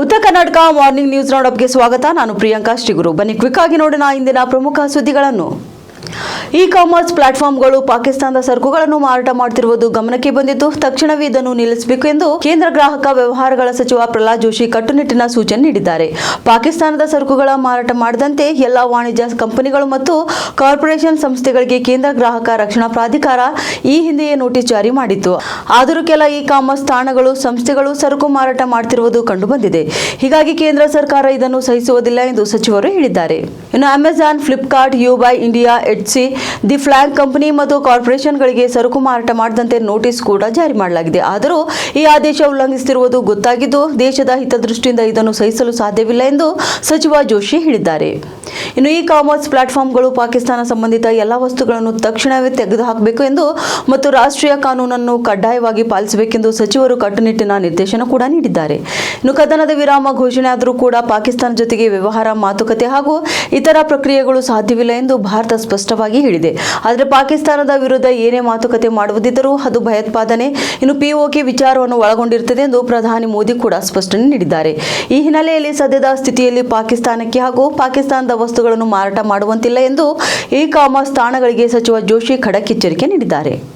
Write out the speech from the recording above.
ಉತ್ತರ Karnataka morning news ರೌಂಡಪ್ಗೆ ಸ್ವಾಗತ. ನಾನು ಪ್ರಿಯಾಂಕಾ ಶ್ರೀಗುರು. ಬನ್ನಿ, ಕ್ವಿಕ್ ಆಗಿ ನೋಡೋಣ ಇಂದಿನ ಪ್ರಮುಖ ಸುದ್ದಿಗಳನ್ನು. ಇ ಕಾಮರ್ಸ್ ಪ್ಲಾಟ್ಫಾರ್ಮ್ಗಳು ಪಾಕಿಸ್ತಾನದ ಸರಕುಗಳನ್ನು ಮಾರಾಟ ಮಾಡುತ್ತಿರುವುದು ಗಮನಕ್ಕೆ ಬಂದಿದ್ದು ತಕ್ಷಣವೇ ಇದನ್ನು ನಿಲ್ಲಿಸಬೇಕು ಎಂದು ಕೇಂದ್ರ ಗ್ರಾಹಕ ವ್ಯವಹಾರಗಳ ಸಚಿವ ಪ್ರಹ್ಲಾದ್ ಜೋಶಿ ಕಟ್ಟುನಿಟ್ಟಿನ ಸೂಚನೆ ನೀಡಿದ್ದಾರೆ. ಪಾಕಿಸ್ತಾನದ ಸರಕುಗಳ ಮಾರಾಟ ಮಾಡದಂತೆ ಎಲ್ಲಾ ವಾಣಿಜ್ಯ ಕಂಪನಿಗಳು ಮತ್ತು ಕಾರ್ಪೊರೇಷನ್ ಸಂಸ್ಥೆಗಳಿಗೆ ಕೇಂದ್ರ ಗ್ರಾಹಕ ರಕ್ಷಣಾ ಪ್ರಾಧಿಕಾರ ಈ ಹಿಂದೆಯೇ ನೋಟಿಸ್ ಜಾರಿ ಮಾಡಿತ್ತು. ಆದರೂ ಕೆಲ ಇ ಕಾಮರ್ಸ್ ತಾಣಗಳು, ಸಂಸ್ಥೆಗಳು ಸರಕು ಮಾರಾಟ ಮಾಡುತ್ತಿರುವುದು ಕಂಡುಬಂದಿದೆ. ಹೀಗಾಗಿ ಕೇಂದ್ರ ಸರ್ಕಾರ ಇದನ್ನು ಸಹಿಸುವುದಿಲ್ಲ ಎಂದು ಸಚಿವರು ಹೇಳಿದ್ದಾರೆ. ಇನ್ನು Amazon Flipkart ಯುಬೈ India Etsy the flag company ಮತ್ತು ಕಾರ್ಪೊರೇಷನ್ಗಳಿಗೆ ಸರಕು ಮಾರಾಟ ಮಾಡದಂತೆ ನೋಟಿಸ್ ಕೂಡ ಜಾರಿ ಮಾಡಲಾಗಿದೆ. ಆದರೂ ಈ ಆದೇಶ ಉಲ್ಲಂಘಿಸುತ್ತಿರುವುದು ಗೊತ್ತಾಗಿದ್ದು, ದೇಶದ ಹಿತದೃಷ್ಟಿಯಿಂದ ಇದನ್ನು ಸಹಿಸಲು ಸಾಧ್ಯವಿಲ್ಲ ಎಂದು ಸಚಿವ ಜೋಶಿ ಹೇಳಿದ್ದಾರೆ. ಇನ್ನು ಇ ಕಾಮರ್ಸ್ ಪ್ಲಾಟ್ಫಾರ್ಮ್ಗಳು ಪಾಕಿಸ್ತಾನ ಸಂಬಂಧಿತ ಎಲ್ಲ ವಸ್ತುಗಳನ್ನು ತಕ್ಷಣವೇ ತೆಗೆದುಹಾಕಬೇಕು ಎಂದು ಮತ್ತು ರಾಷ್ಟ್ರೀಯ ಕಾನೂನನ್ನು ಕಡ್ಡಾಯವಾಗಿ ಪಾಲಿಸಬೇಕೆಂದು ಸಚಿವರು ಕಟ್ಟುನಿಟ್ಟಿನ ನಿರ್ದೇಶನ ಕೂಡ ನೀಡಿದ್ದಾರೆ. ಇನ್ನು ಕದನದ ವಿರಾಮ ಘೋಷಣೆಯಾದರೂ ಕೂಡ ಪಾಕಿಸ್ತಾನ ಜೊತೆಗೆ ವ್ಯವಹಾರ, ಮಾತುಕತೆ ಹಾಗೂ ಇತರ ಪ್ರಕ್ರಿಯೆಗಳು ಸಾಧ್ಯವಿಲ್ಲ ಎಂದು ಭಾರತ ಸ್ಪಷ್ಟವಾಗಿ ಹೇಳಿದೆ. ಆದರೆ ಪಾಕಿಸ್ತಾನದ ವಿರುದ್ಧ ಏನೇ ಮಾತುಕತೆ ಮಾಡುವುದಿದ್ದರೂ ಅದು ಭಯೋತ್ಪಾದನೆ. ಇನ್ನು ಪಿಒಕೆ ವಿಚಾರವನ್ನು ಒಳಗೊಂಡಿರುತ್ತದೆ ಎಂದು ಪ್ರಧಾನಿ ಮೋದಿ ಕೂಡ ಸ್ಪಷ್ಟನೆ ನೀಡಿದ್ದಾರೆ. ಈ ಹಿನ್ನೆಲೆಯಲ್ಲಿ ಸದ್ಯದ ಸ್ಥಿತಿಯಲ್ಲಿ ಪಾಕಿಸ್ತಾನಕ್ಕೆ ಹಾಗೂ ಪಾಕಿಸ್ತಾನದ ವಸ್ತುಗಳನ್ನು ಮಾರಾಟ ಮಾಡುವಂತಿಲ್ಲ ಎಂದು ಇ ಕಾಮರ್ಸ್ ತಾಣಗಳಿಗೆ ಸಚಿವ ಜೋಶಿ ಖಡಕ್ ಎಚ್ಚರಿಕೆ ನೀಡಿದ್ದಾರೆ.